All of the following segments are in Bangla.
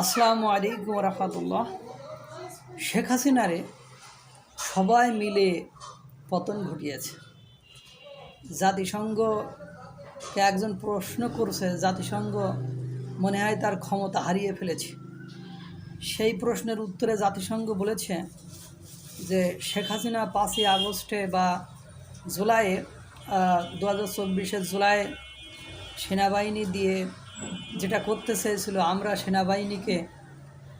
আসসালামু আলাইকুম রহমতুল্লাহ শেখ হাসিনারে সবাই মিলে পতন ঘটিয়েছে। জাতিসংঘকে একজন প্রশ্ন করছে, জাতিসংঘ মনে হয় তার ক্ষমতা হারিয়ে ফেলেছে। সেই প্রশ্নের উত্তরে জাতিসংঘ বলেছে যে, শেখ হাসিনা পাঁচই আগস্টে বা জুলাইয়ে দু হাজার চব্বিশের জুলাই সেনাবাহিনী দিয়ে যেটা করতে চেয়েছিল আমরা সেনাবাহিনীকে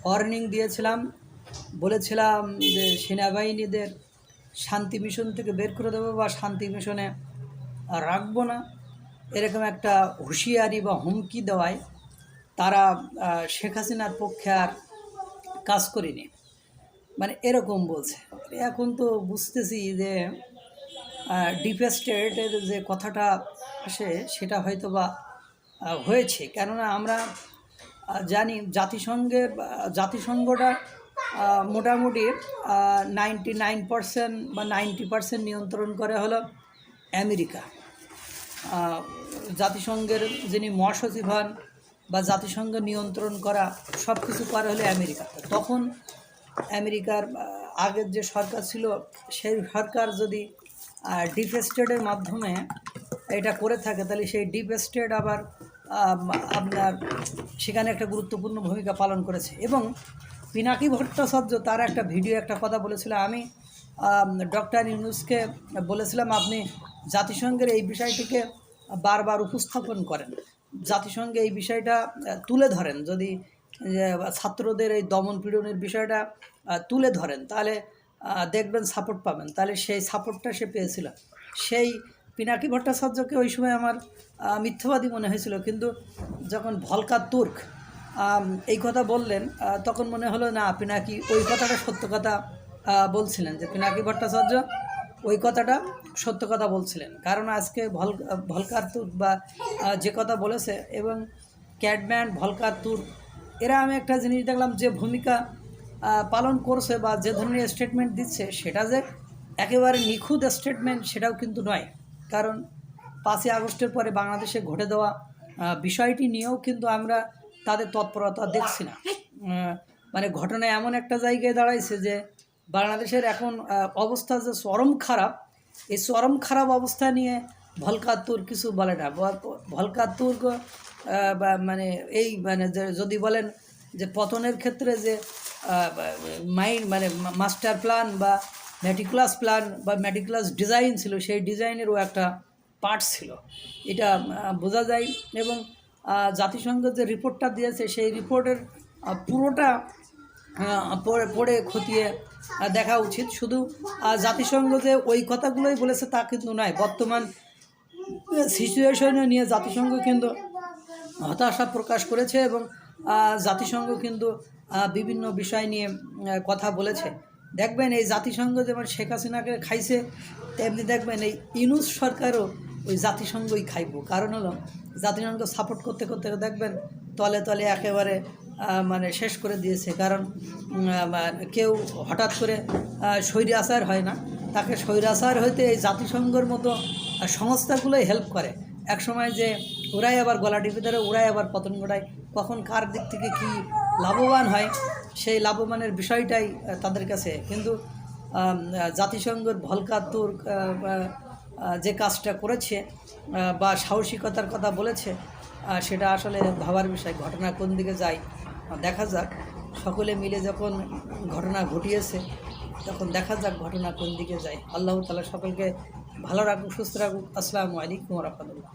ওয়ার্নিং দিয়েছিলাম। বলেছিলাম যে সেনাবাহিনীদের শান্তি মিশন থেকে বের করে দেবো বা শান্তি মিশনে রাখব না। এরকম একটা হুঁশিয়ারি বা হুমকি দেওয়ায় তারা শেখ হাসিনার পক্ষে আর কাজ করিনি। মানে এরকম বলছে। এখন তো বুঝতেছি যে ডিপ স্টেটের যে কথাটা আসে সেটা হয়তো বা হয়েছে। কেননা আমরা জানি জাতিসংঘের আহ, জাতিসংঘটা মোটামুটি নাইনটি নাইন পারসেন্ট বা নাইনটি পারসেন্ট নিয়ন্ত্রণ করে হলো আমেরিকা। জাতিসংঘের যিনি মহাসচিব হন বা জাতিসংঘ নিয়ন্ত্রণ করা সব কিছু করে হলে আমেরিকা। তখন আমেরিকার আগের যে সরকার ছিল সেই সরকার যদি ডিপ স্টেটের মাধ্যমে এটা করে থাকে তাহলে সেই ডিপ স্টেট আবার আপনার সেখানে একটা গুরুত্বপূর্ণ ভূমিকা পালন করেছে। এবং পিনাকি ভট্টাচার্য তার একটা ভিডিও, একটা কথা বলেছিল। আমি ডক্টর ইউনুসকে বলেছিলাম, আপনি জাতিসংঘের এই বিষয়টিকে বারবার উপস্থাপন করেন। জাতিসংঘে এই বিষয়টা তুলে ধরেন। যদি ছাত্রদের এই দমন পীড়নের বিষয়টা তুলে ধরেন, তাহলে দেখবেন সাপোর্ট পাবেন। তাহলে সেই সাপোর্টটা সে পেয়েছিল। সেই পিনাকি ভট্টাচার্যকে ওই সময় আমার মিথ্যাবাদী মনে হয়েছিল। কিন্তু যখন ভলকা তুর্ক এই কথা বললেন তখন মনে হলো, না, পিনাকি ওই কথাটা সত্য কথা বলছিলেন যে পিনাকি ভট্টাচার্য ওই কথাটা সত্য কথা বলছিলেন। কারণ আজকে ভল ভলকার তুর্ক বা যে কথা বলেছে এবং ক্যাটম্যান ভলকার তুর্ক, এরা আমি একটা জিনিস দেখলাম যে ভূমিকা পালন করছে বা যে ধরনের স্টেটমেন্ট দিচ্ছে, সেটা যে একেবারে নিখুঁত স্টেটমেন্ট সেটাও কিন্তু নয়। কারণ পাঁচই আগস্টের পরে বাংলাদেশে ঘটে দেওয়া বিষয়টি নিয়েও কিন্তু আমরা তাদের তৎপরতা দেখছি না। মানে ঘটনা এমন একটা জায়গায় দাঁড়াইছে যে বাংলাদেশের এখন অবস্থা যে চরম খারাপ, এই চরম খারাপ অবস্থা নিয়ে ভলকাতুর কিছু বলে না। ভলকাতুর মানে এই মানে যদি বলেন যে পতনের ক্ষেত্রে যে মাইন্ড মানে মাস্টার প্ল্যান বা মেটিকুলাস প্ল্যান বা মেটিকুলাস ডিজাইন ছিল, সেই ডিজাইনেরও একটা পার্ট ছিল। এটা বোঝা যায় এবং জাতিসংঘ যে রিপোর্টটা দিয়েছে, সেই রিপোর্টের পুরোটা পড়ে পড়ে খতিয়ে দেখা উচিত। শুধু জাতিসংঘ যে ওই কথাগুলোই বলেছে তা কিন্তু নয়, বর্তমান সিচুয়েশনে নিয়ে জাতিসংঘ কিন্তু হতাশা প্রকাশ করেছে এবং জাতিসংঘ কিন্তু বিভিন্ন বিষয় নিয়ে কথা বলেছে। দেখবেন এই জাতিসংঘ যেমন শেখ হাসিনাকে খাইছে, তেমনি দেখবেন এই ইনুস সরকারও ওই জাতিসংঘই খাইব। কারণ হলো, জাতিসংঘ সাপোর্ট করতে করতে দেখবেন তলে তলে একেবারে মানে শেষ করে দিয়েছে। কারণ কেউ হঠাৎ করে স্বৈর আচার হয় না। তাকে স্বৈরাচার হইতে এই জাতিসংঘের মতো সংস্থাগুলোই হেল্প করে। এক সময় যে ওরাই আবার গলা টিপে ধরে, ওরাই আবার পতন ঘটায়। কখন কার দিক থেকে কি লাভবান হয় সেই লাভবানের বিষয়টাই তাদের কাছে। কিন্তু জাতিসংঘের ভলকা তুর্ক আহ, বা, আহ, যে কাজটা করেছে বা সাহসিকতার কথা বলেছে সেটা আসলে ভাবার বিষয় ঘটনা কোন দিকে যায় দেখা যাক। সকলে মিলে যখন ঘটনা ঘটিয়েছে তখন দেখা যাক ঘটনা কোন দিকে যায়। আল্লাহ তালা সকলকে ভালো রাখুক সুস্থ রাখুক। আসসালামু আলাইকুম রহমতুল্লাহ।